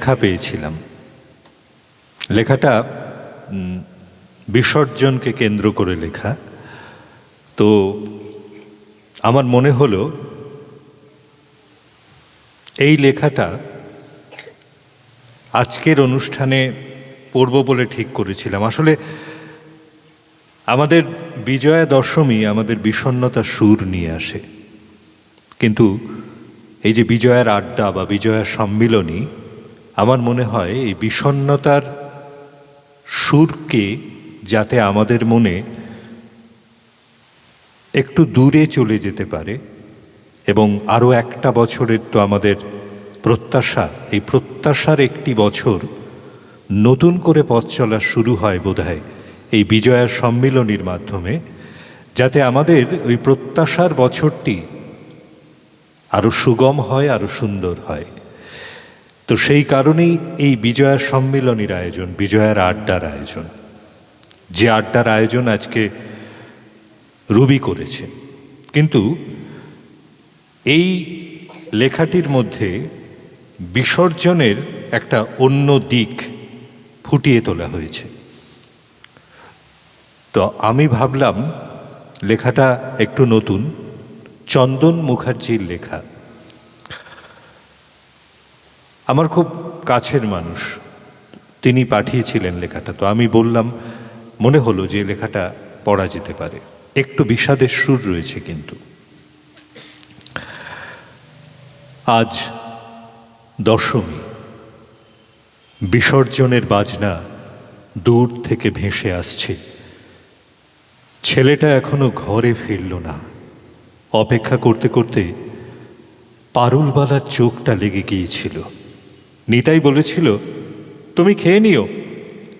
লেখা পেয়েছিলাম। লেখাটা বিসর্জনকে কেন্দ্র করে লেখা। তো আমার মনে হলো, এই লেখাটা আজকের অনুষ্ঠানে পড়ব বলে ঠিক করেছিলাম। আসলে আমাদের বিজয়া দশমী আমাদের বিষণ্ণতার সুর নিয়ে আসে। কিন্তু এই যে বিজয়ার আড্ডা বা বিজয়ার সম্মিলনী আমার মনে হয় এই বিষণ্ণতার সুরকে যাতে আমাদের মনে একটু দূরে চলে যেতে পারে এবং আরও একটা বছরের তো আমাদের প্রত্যাশা, এই প্রত্যাশার একটি বছর নতুন করে পথ চলা শুরু হয় বোধহয় এই বিজয়ার সম্মিলনীর মাধ্যমে, যাতে আমাদের ওই প্রত্যাশার বছরটি আরও সুগম হয়, আরও সুন্দর হয়। তো সেই কারণেই এই বিজয়ার সম্মিলনীর আয়োজন, বিজয়ার আড্ডার আয়োজন। যে আড্ডার আয়োজন আজকে রুবি করেছে কিন্তু এই লেখাটির মধ্যে বিসর্জনের একটা অন্য দিক ফুটিয়ে তোলা হয়েছে। তো আমি ভাবলাম, লেখাটা একটু নতুন। চন্দন মুখার্জির লেখা। আমার খুব কাছের মানুষ। তিনি পাঠিয়েছিলেন লেখাটা। তো আমি বললাম, মনে হলো যে লেখাটা পড়া যেতে পারে। একটু বিষাদের সুর রয়েছে কিন্তু। আজ দশমী। বিসর্জনের বাজনা দূর থেকে ভেসে আসছে। ছেলেটা এখনও ঘরে ফিরল না। অপেক্ষা করতে করতে পারুলবালার চোখটা লেগে গিয়েছিল। নিতাই বলেছিল, তুমি খেয়ে নিও,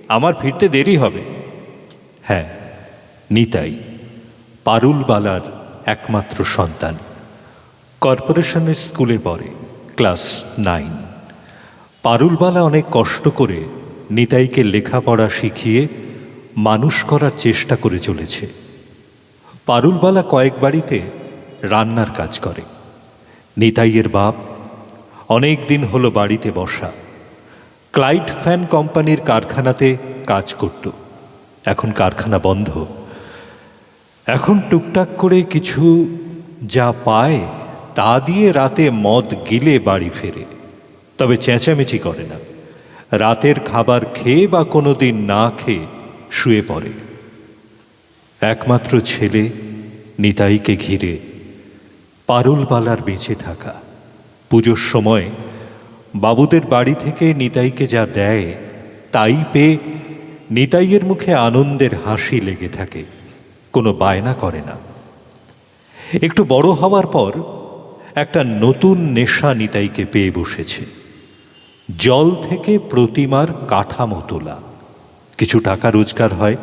আমার ফিরতে দেরি হবে। হ্যাঁ নিতাই পারুলবালার একমাত্র সন্তান। কর্পোরেশনের স্কুলে পড়ে, ক্লাস নাইন। পারুলবালা অনেক কষ্ট করে নিতাইকে লেখাপড়া শিখিয়ে মানুষ করার চেষ্টা করে চলেছে। পারুলবালা কয়েক বাড়িতে রান্নার কাজ করে। নিতাইয়ের বাপ অনেক দিন হলো বাড়িতে বসা। ক্লাইড ফ্যান কোম্পানির কারখানাতে কাজ করত। এখন কারখানা বন্ধ। এখন টুকটাক করে কিছু যা পায়, তা দিয়ে রাতে মদ গিলে বাড়ি ফেরে। তবে চেঁচামেচি করে না। রাতের খাবার খেয়ে বা কোনো দিন না খেয়ে শুয়ে পড়ে। একমাত্র ছেলে নিতাইকে ঘিরে পারুলবালার বেঁচে থাকা। পুজোর সময় বাবুদের বাড়ি থেকে নিতাইকে যা দেয়, তাই পেয়ে নিতাইয়ের মুখে আনন্দের হাসি লেগে থাকে, কোনো বায়না করে না। একটু বড় হওয়ার পর একটা নতুন নেশা নিতাইকে পেয়ে বসেছে। জল থেকে প্রতিমার কাঠামো তোলা। কিছু টাকা রোজগার হয়।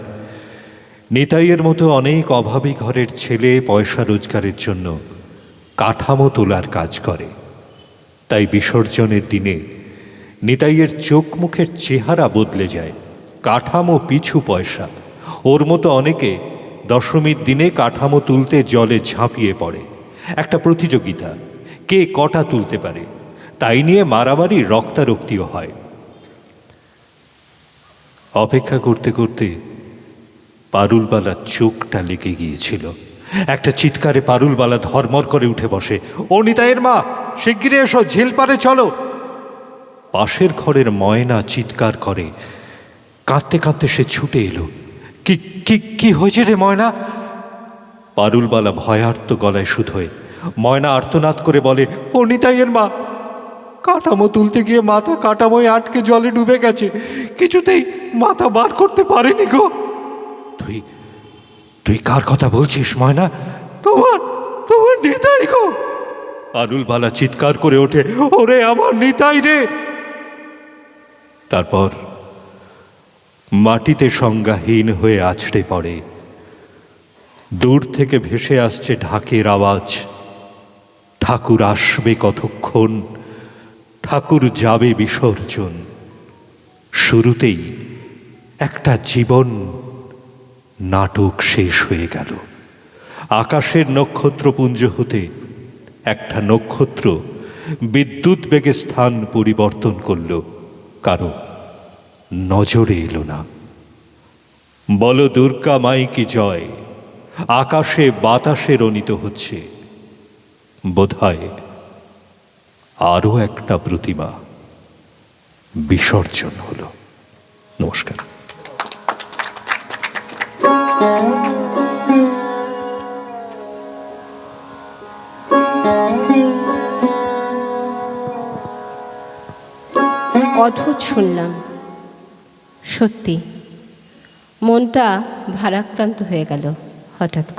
নিতাইয়ের মতো অনেক অভাবী ঘরের ছেলে পয়সা রোজগারের জন্য কাঠামো তোলার কাজ করে। তাই বিসর্জনের দিনে নিতাইয়ের চোখ মুখের চেহারা বদলে যায়, কাঠামো পিছু পয়সা। ওর মতো অনেকে দশমীর দিনে কাঠামো তুলতে জলে ঝাঁপিয়ে পড়ে। একটা প্রতিযোগিতা, কে কটা তুলতে পারে, তাই নিয়ে মারামারি রক্তারক্তিও হয়। অপেক্ষা করতে করতে পারুলবালার চোখটা লেগে গিয়েছিল। একটা চিৎকারে পারুলবালা ধর্মর করে উঠে বসে, ও নিতাইয়ের মা! শিগগিরে এসো ঝিল পারে চলো। পাশের ঘরের ময়না চিৎকার করে। কাঁদতে কাঁদতে সে ছুটে এলো। কি কি কি হয়েছে রে ময়না? পারুলবালা ভয়ার্ত গলায় শুধোয় ময়না আর্তনাদ করে বলে ও নিতাইয়ের মা, কাঠামো তুলতে গিয়ে মাথা কাঠামোয় আটকে জলে ডুবে গেছে। কিছুতেই মাথা বার করতে পারেনি গো। তুই তুই কার কথা বলছিস ময়না? তোমার তোমার নিতাই গো। পারুলবালা চিৎকার করে ওঠে, ওরে আমার নিতাই রে! তারপর মাটিতে সংজ্ঞাহীন হয়ে আছড়ে পড়ে। দূর থেকে ভেসে আসছে ঢাকের আওয়াজ। ঠাকুর আসবে কতক্ষণ? ঠাকুর যাবে বিসর্জন। শুরুতেই একটা জীবন নাটক শেষ হয়ে গেল। আকাশের নক্ষত্রপুঞ্জ হতে একটা নক্ষত্র বিদ্যুৎ বেগে স্থান পরিবর্তন করল। কারও নজরে এলো না। বলো দুর্গা মাই কি জয়? আকাশে বাতাসে রনিত হচ্ছে। বোধহয় আরও একটা প্রতিমা বিসর্জন হলো। নমস্কার। অদ্ভুত শুনলাম। সত্যি মনটা ভারাক্রান্ত হয়ে গেল হঠাৎ করে।